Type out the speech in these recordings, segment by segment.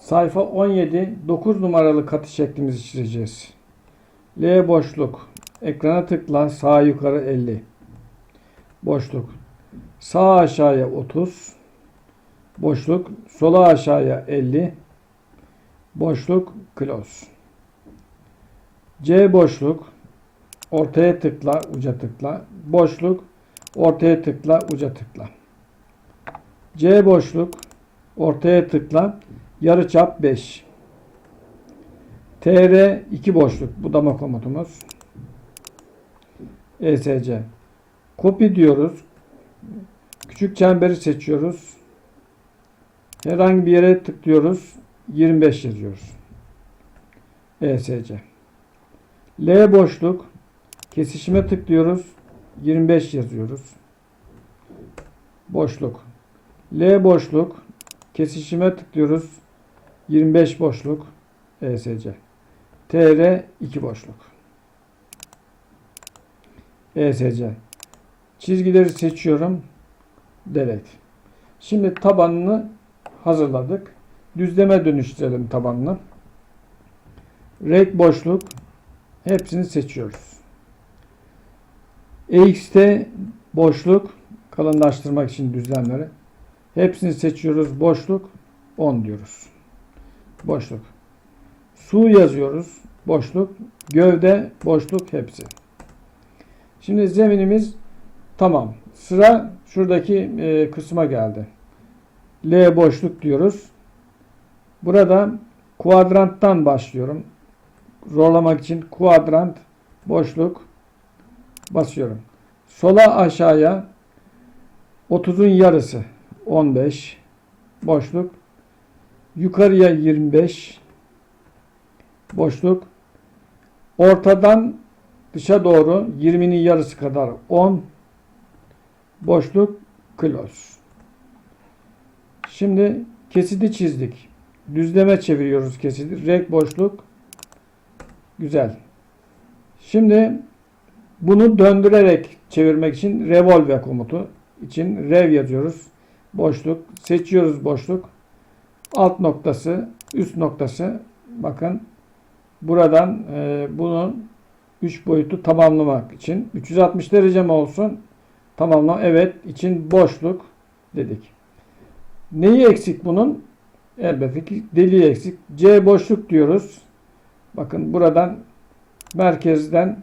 Sayfa 17 9 numaralı katı şeklimizi çizeceğiz. L boşluk. Ekrana tıkla sağ yukarı 50. Boşluk. Sağ aşağıya 30. Boşluk. Sola aşağıya 50. Boşluk. Close. C boşluk. Ortaya tıkla, uca tıkla. Boşluk. Ortaya tıkla, uca tıkla. C boşluk. Ortaya tıkla. Yarıçap 5. TR 2 boşluk. Budama komutumuz. ESC. Copy diyoruz. Küçük çemberi seçiyoruz. Herhangi bir yere tıklıyoruz. 25 yazıyoruz. ESC. L boşluk. Kesişime tıklıyoruz. 25 yazıyoruz. Boşluk. L boşluk. Kesişime tıklıyoruz. 25 boşluk. ESC. TR 2 boşluk. ESC. Çizgileri seçiyorum. Delete. Şimdi tabanını hazırladık. Düzleme dönüştürelim tabanını. Renk boşluk. Hepsini seçiyoruz. EXT boşluk kalınlaştırmak için düzlemleri. Hepsini seçiyoruz. Boşluk 10 diyoruz. Boşluk. Su yazıyoruz. Boşluk. Gövde boşluk hepsi. Şimdi zeminimiz tamam. Sıra şuradaki e, kısma geldi. L boşluk diyoruz. Burada kuadranttan başlıyorum. Zorlamak için kuadrant boşluk basıyorum. Sola aşağıya 30'un yarısı 15 boşluk. Yukarıya 25 boşluk. Ortadan dışa doğru 20'nin yarısı kadar 10 boşluk close. Şimdi kesidi çizdik. Düzleme çeviriyoruz kesidi. Renk boşluk. Güzel. Şimdi bunu döndürerek çevirmek için revolve komutu için rev yazıyoruz. Boşluk. Seçiyoruz boşluk. Alt noktası, üst noktası. Bakın buradan e, bunun 3 boyutu tamamlamak için 360 derece mi olsun? Tamamla. Evet. için boşluk dedik. Neyi eksik bunun? Elbette ki deliği eksik. C boşluk diyoruz. Bakın buradan merkezden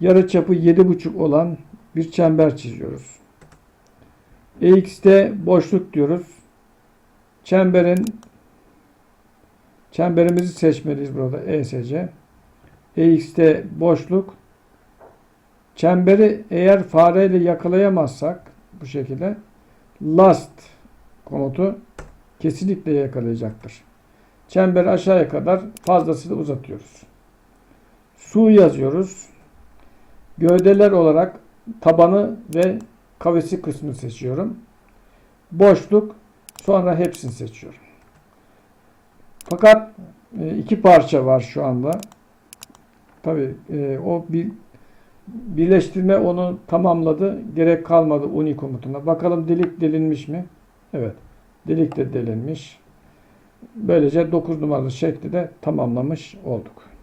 yarı çapı 7,5 olan bir çember çiziyoruz. EX'te boşluk diyoruz. Çemberin çemberimizi seçmeliyiz burada ESC. EX'te boşluk. Çemberi eğer fareyle yakalayamazsak bu şekilde last komutu kesinlikle yakalayacaktır. Çemberi aşağıya kadar fazlasıyla uzatıyoruz. Su yazıyoruz. Gövdeler olarak tabanı ve kavesi kısmını seçiyorum. Boşluk sonra hepsini seçiyorum. Fakat e, iki parça var şu anda. Tabi o bir birleştirme onu tamamladı. Gerek kalmadı uni komutuna. Bakalım delik delinmiş mi? Evet. Delik de delinmiş. Böylece 9 numaralı şekli de tamamlamış olduk.